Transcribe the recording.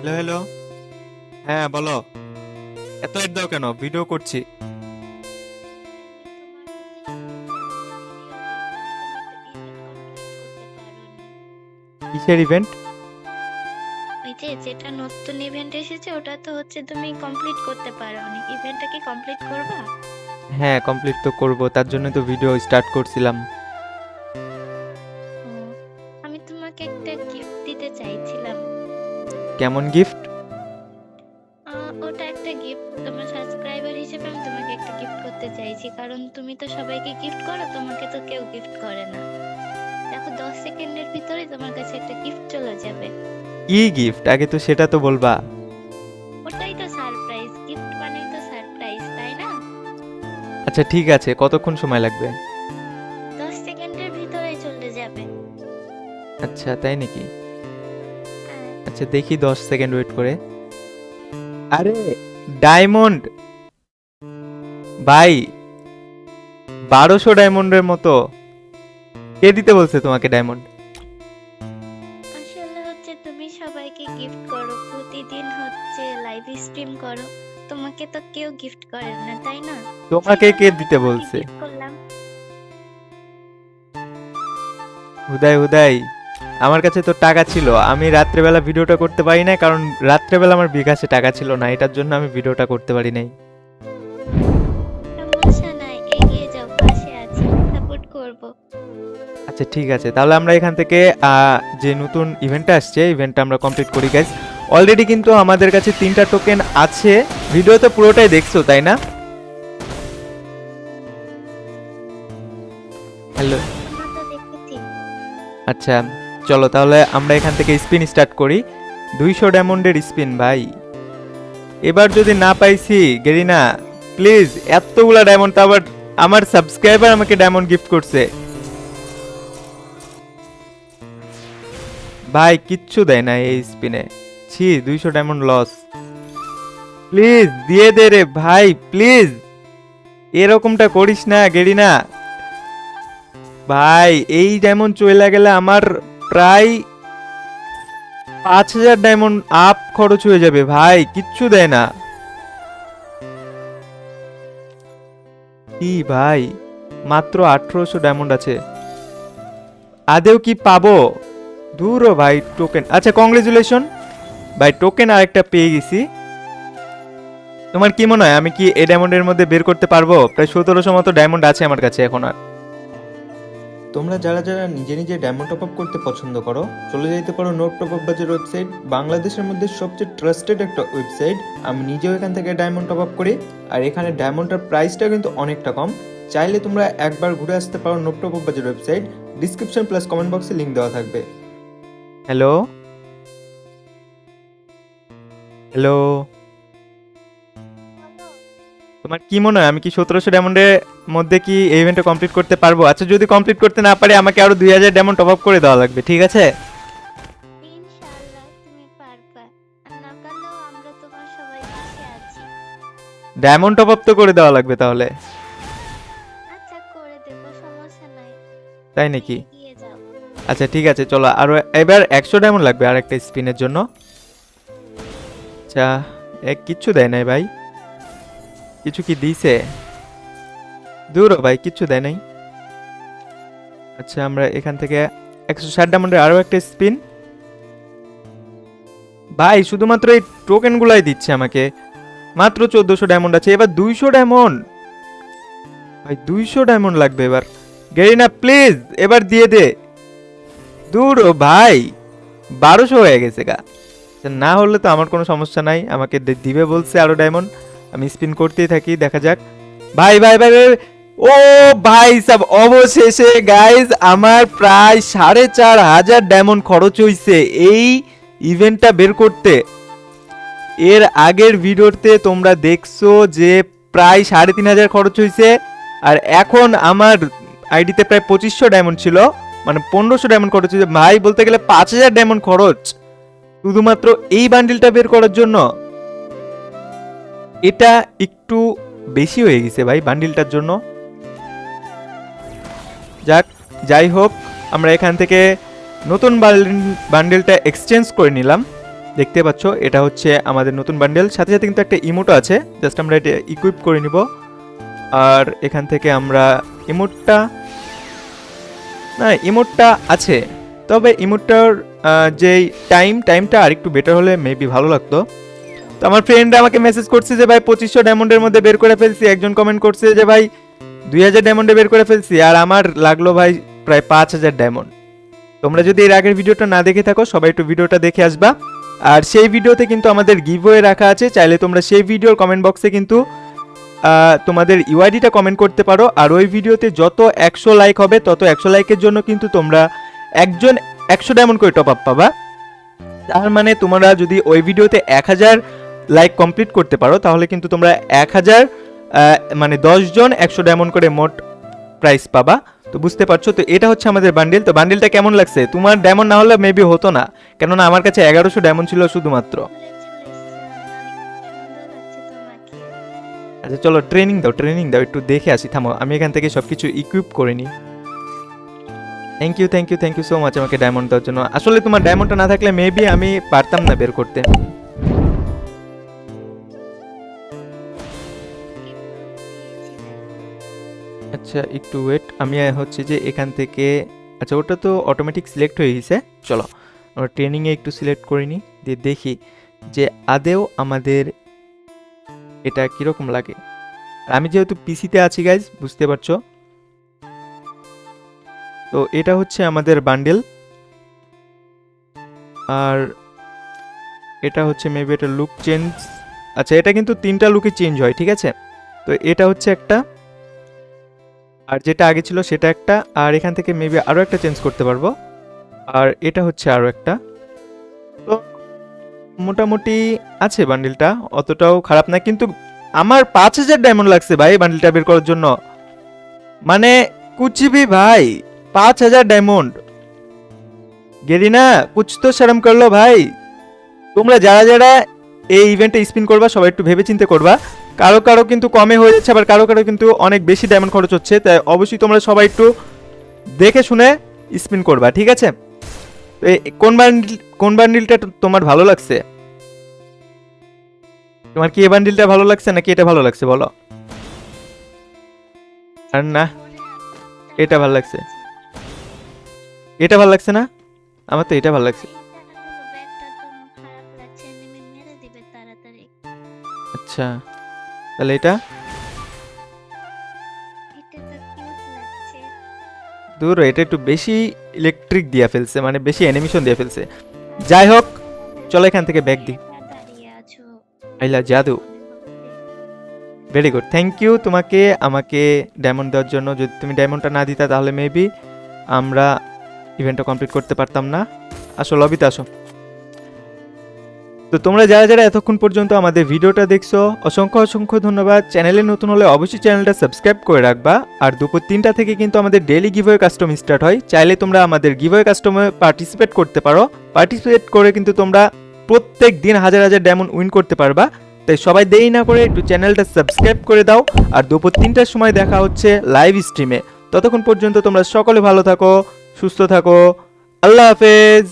Hello hello হ্যাঁ বলো। এত লেট দাও কেন? ভিডিও করছি। কিসের ইভেন্ট ওই যে যেটা নতুন ইভেন্ট এসেছে ওটা তো হচ্ছে তুমি কমপ্লিট করতে পারো নি। ইভেন্টটা কি কমপ্লিট করবা? হ্যাঁ কমপ্লিট তো করব। তার জন্য তো ভিডিও স্টার্ট করছিলাম। কেমন গিফট ওটা একটা গিফট তোমার সাবস্ক্রাইবার হিসেবে আমি তোমাকে একটা গিফট করতে চাইছি। কারণ তুমি তো সবাইকে গিফট করো তোমাকে তো কেউ গিফট করে না। দেখো দশ সেকেন্ডের ভিতরে তোমার কাছে একটা গিফট চলে যাবে। কি গিফট আগে তো সেটা তো বলবা। ওটাই তো সারপ্রাইজ গিফট মানেই তো সারপ্রাইজ তাই না? আচ্ছা ঠিক আছে। কতক্ষণ সময় লাগবে? দশ সেকেন্ডের ভিতরে চলে যাবে। আচ্ছা তাই নাকি? হ্যাঁ আচ্ছা দেখি দশ সেকেন্ড ওয়েট করে। আরে ডায়মন্ড! ভাই বারোশো ডায়মন্ডের মতো। কে দিতে বলছে তোমাকে ডায়মন্ড? আসলে হচ্ছে তুমি সবাইকে গিফট করো প্রতিদিন হচ্ছে লাইভ স্ট্রিম করো। তোমাকে তো কেউ গিফট করে না তাই না? তোমাকে কে দিতে বলছে? হুদাই হুদাই আমার কাছে তো টাকা ছিল। আমি রাত্রেবেলা ভিডিওটা করতে পারি না কারণ রাত্রেবেলা আমার বিকাশে টাকা ছিল না এটার জন্য আমি ভিডিওটা করতে পারি নাই। আচ্ছা ঠিক আছে। তাহলে আমরা এখান থেকে যে নতুন ইভেন্টটা আসছে ইভেন্টটা আমরা কমপ্লিট করি গাইজ অলরেডি কিন্তু আমাদের কাছে তিনটা টোকেন আছে। ভিডিওতে পুরোটাই দেখছ তাই না? হ্যালো তো আচ্ছা। চলো তাহলে আমরা এখান থেকে স্পিন স্টার্ট করি। দুইশো ডায়মন্ডের স্পিন ভাই। এবার যদি না পাইছি, গেরিনা প্লিজ এতগুলা ডায়মন্ড আবার আমার সাবস্ক্রাইবার আমাকে ডায়মন্ড গিফট করছে। ভাই, কিচ্ছু দেয় না এই স্পিনে ছি, দুইশো ডায়মন্ড লস প্লিজ দিয়ে দে রে, ভাই প্লিজ এরকমটা করিস না, গেরিনা। ভাই, এই ডায়মন্ড চলে গেলে আমার প্রায় পাঁচ হাজার ডায়মন্ড আপ খরচ হয়ে যাবে। ভাই, কিচ্ছু দেয় না। কি ভাই? মাত্র আঠারোশো ডায়মন্ড আছে। আদেও কি পাবো? দূরও ভাই টোকেন আচ্ছা কংগ্রেচুলেশন ভাই টোকেন আরেকটা পেয়ে গেছি। তোমার কি মনে হয়, আমি কি এই ডায়মন্ডের মধ্যে বের করতে পারব? প্রায় সতেরোশো মতো ডায়মন্ড আছে আমার কাছে এখন আর। তোমরা যারা যারা নিজে নিজে ডায়মন্ড টপ আপ করতে পছন্দ করো, চলে যাইতে পারো note top up Bazar website বাংলাদেশের মধ্যে সবচেয়ে ট্রাস্টেড একটা ওয়েবসাইট আমি নিজেও এখান থেকে ডায়মন্ড টপ আপ করি, আর এখানে ডায়মন্ডটার প্রাইসটা কিন্তু অনেকটা কম। চাইলে তোমরা একবার ঘুরে আসতে পারো note top up Bazar website description plus comment বক্সে লিঙ্ক দেওয়া থাকবে। হ্যালো হ্যালো তোমার কি মনে হয়? আমি কি সতেরোশো ডায়মন্ডের মধ্যে কি এই ইভেন্টটা কমপ্লিট করতে পারব? আচ্ছা যদি কমপ্লিট করতে না পারি আমাকে আরও দুই হাজার ডায়মন্ড টপ আপ করে দেওয়া লাগবে ঠিক আছে? ডায়মন্ড টপ আপ তো করে দেওয়া লাগবে তাহলে। আচ্ছা তাই নাকি? আচ্ছা ঠিক আছে চলো। আরও এবার একশো ডায়মন্ড লাগবে আর একটা স্পিনের জন্য। আচ্ছা এক কিচ্ছু দেয় নাই ভাই। কিছু কি দিছে? দূর ভাই কিচ্ছু দেয় নাই। আচ্ছা আমরা এখান থেকে একশো ষাট ডায়মন্ডের আরও একটা স্পিন ভাই শুধুমাত্র এই টোকেন গুলাই দিচ্ছে আমাকে। মাত্র চোদ্দশো ডায়মন্ড আছে এবার দুইশো ডায়মন্ড ভাই দুইশো ডায়মন্ড লাগবে এবার। গেরিনা প্লিজ এবার দিয়ে দে। দূর ভাই বারোশো হয়ে গেছে গা। আচ্ছা, না হলে তো আমার কোনো সমস্যা নাই। আমাকে দিবে বলছে আরও ডায়মন্ড আমি স্পিন করতেই থাকি দেখা যাক। ভাই ভাই ভাই ভাই, ও ভাই সব অবশেষে গাইজ আমার প্রায় সাড়ে চার হাজার ডায়মন্ড খরচ হয়েছে এই ইভেন্টটা বের করতে। এর আগের ভিডিওতে তোমরা দেখছ যে প্রায় সাড়ে তিন হাজার খরচ হয়েছে আর এখন আমার আইডিতে প্রায় পঁচিশশো ডায়মন্ড ছিল মানে পনেরোশো ডায়মন্ড খরচ হয়েছে ভাই বলতে গেলে পাঁচ হাজার ডায়মন্ড খরচ। শুধুমাত্র এই বান্ডিলটা বের করার জন্য। এটা একটু বেশি হয়ে গেছে ভাই বান্ডিলটার জন্য। যাক, যাই হোক, আমরা এখান থেকে নতুন বান্ডিলটা এক্সচেঞ্জ করে নিলাম। দেখতে পাচ্ছ, এটা হচ্ছে আমাদের নতুন বান্ডেল। সাথে সাথে কিন্তু একটা ইমোটো আছে জাস্ট আমরা এটা ইকুইপ করে নিব। আর এখান থেকে আমরা ইমোটটা না ইমোটটা আছে। তবে ইমোটটার যেই টাইম টাইমটা আরেকটু বেটার হলে মেবি ভালো লাগতো। তো আমার ফ্রেন্ড আমাকে মেসেজ করছে যে, ভাই, পঁচিশশো ডায়মন্ডের মধ্যে বের করে ফেলছি। একজন কমেন্ট করছে যে, ভাই, দুই হাজার ডায়মন্ডে বের করে ফেলছি। আর আমার লাগল, ভাই, প্রায় পাঁচ হাজার ডায়মন্ড তোমরা যদি এর আগের ভিডিওটা না দেখে থাকো, সবাই একটু ভিডিওটা দেখে আসবা। আর সেই ভিডিওতে কিন্তু আমাদের গিভওয়ে রাখা আছে। চাইলে তোমরা সেই ভিডিওর কমেন্ট বক্সে কিন্তু তোমাদের ইউআইডিটা কমেন্ট করতে পারো। আর ওই ভিডিওতে যত একশো লাইক হবে, তত একশো লাইকের জন্য কিন্তু তোমরা একজন একশো ডায়মন্ড করে টপ আপ পাবা। তার মানে তোমরা যদি ওই ভিডিওতে এক হাজার লাইক কমপ্লিট করতে পারো, তাহলে কিন্তু তোমরা এক হাজার মানে জন একশো ডায়মন্ড করে মোট প্রাইস পাবা। তো বুঝতে পারছ? তো এটা হচ্ছে আমাদের বান্ডিল তো বান্ডিলটা কেমন লাগছে? তোমার ডায়মন্ড না হলে মেবি হতো না, কেননা আমার কাছে এগারোশো ডায়মন্ড ছিল শুধুমাত্র। আচ্ছা চলো ট্রেনিং দাও ট্রেনিং দাও, একটু দেখে আসি, থামো। আমি এখান থেকে সব কিছু ইকুইপ করে নিই। Thank you thank you thank you so much আমাকে ডায়মন্ড দেওয়ার জন্য। আসলে তোমার ডায়মন্ডটা না থাকলে মেবি আমি পারতাম না বের করতে। আচ্ছা একটু ওয়েট আমি হচ্ছে যে এখান থেকে আচ্ছা ওটা তো অটোমেটিক সিলেক্ট হয়ে গেছে। চলো, আমরা ট্রেনিংয়ে একটু সিলেক্ট করে নিই, দিয়ে দেখি যে আদেও আমাদের এটা কীরকম লাগে। আমি যেহেতু পিসিতে আছি গাইজ বুঝতে পারছ? তো এটা হচ্ছে আমাদের বান্ডেল আর এটা হচ্ছে মেবি এটা লুক চেঞ্জ আচ্ছা এটা কিন্তু তিনটা লুকে চেঞ্জ হয়, ঠিক আছে? তো এটা হচ্ছে একটা। আর যেটা আগে ছিল সেটা একটা, আর এখান থেকে মেবি আরও একটা চেঞ্জ করতে পারব। আর এটা হচ্ছে আরও একটা। তো মোটামুটি আছে বান্ডিলটা অতটাও খারাপ না, কিন্তু আমার পাঁচ হাজার ডায়মন্ড লাগছে ভাই বান্ডিলটা বের করার জন্য। মানে কুচিবি ভাই, পাঁচ হাজার ডায়মন্ড গেরিনা, কুচ তো শরম করল ভাই। তোমরা যারা যারা এই ইভেন্টে স্পিন করবা, সবাই একটু ভেবে চিন্তে করবা। কারও কারও কিন্তু কমে হয়ে যাচ্ছে, আবার কারও কারও কিন্তু অনেক বেশি ডায়মন্ড খরচ হচ্ছে। তাই অবশ্যই তোমরা সবাই একটু দেখে শুনে স্পিন করবা, ঠিক আছে? তো এ- কোন বান্ডিল কোন বান্ডিলটা তোমার ভালো লাগছে? তোমার কি এই বান্ডিলটা ভালো লাগছে নাকি এটা ভালো লাগছে বলো? আর না, এটা ভালো লাগছে। এটা ভালো লাগছে না? আমার তো এটা ভালো লাগছে। আচ্ছা। তাহলে এটা? দূর এটা একটু বেশি ইলেকট্রিক দিয়ে ফেলছে মানে বেশি অ্যানিমেশন দিয়ে ফেলছে। যাই হোক চলো এখান থেকে ব্যাগ দিই আইলা জাদু। ভেরি গুড থ্যাংক ইউ তোমাকে আমাকে ডায়মন্ড দেওয়ার জন্য। যদি তুমি ডায়মন্ডটা না দিতা তাহলে মেবি আমরা ইভেন্টটা কমপ্লিট করতে পারতাম না। আসো লবিতে আসো। তো তোমরা যারা যারা এতক্ষণ পর্যন্ত আমাদের ভিডিওটা দেখছ, অসংখ্য অসংখ্য ধন্যবাদ। চ্যানেলে নতুন হলে অবশ্যই চ্যানেলটা সাবস্ক্রাইব করে রাখবা। আর দুপুর তিনটা থেকে কিন্তু আমাদের ডেইলি গিভওয়ে কাস্টম স্টার্ট হয়। চাইলে তোমরা আমাদের গিভওয়ে কাস্টমে পার্টিসিপেট করতে পারো। পার্টিসিপেট করে কিন্তু তোমরা প্রত্যেক দিন হাজার হাজার ডায়মন্ড উইন করতে পারবা। তাই সবাই দেরি না করে একটু চ্যানেলটা সাবস্ক্রাইব করে দাও। আর দুপুর তিনটার সময় দেখা হচ্ছে লাইভ স্ট্রিমে ততক্ষণ পর্যন্ত তোমরা সকলে ভালো থাকো, সুস্থ থাকো। আল্লাহ হাফেজ।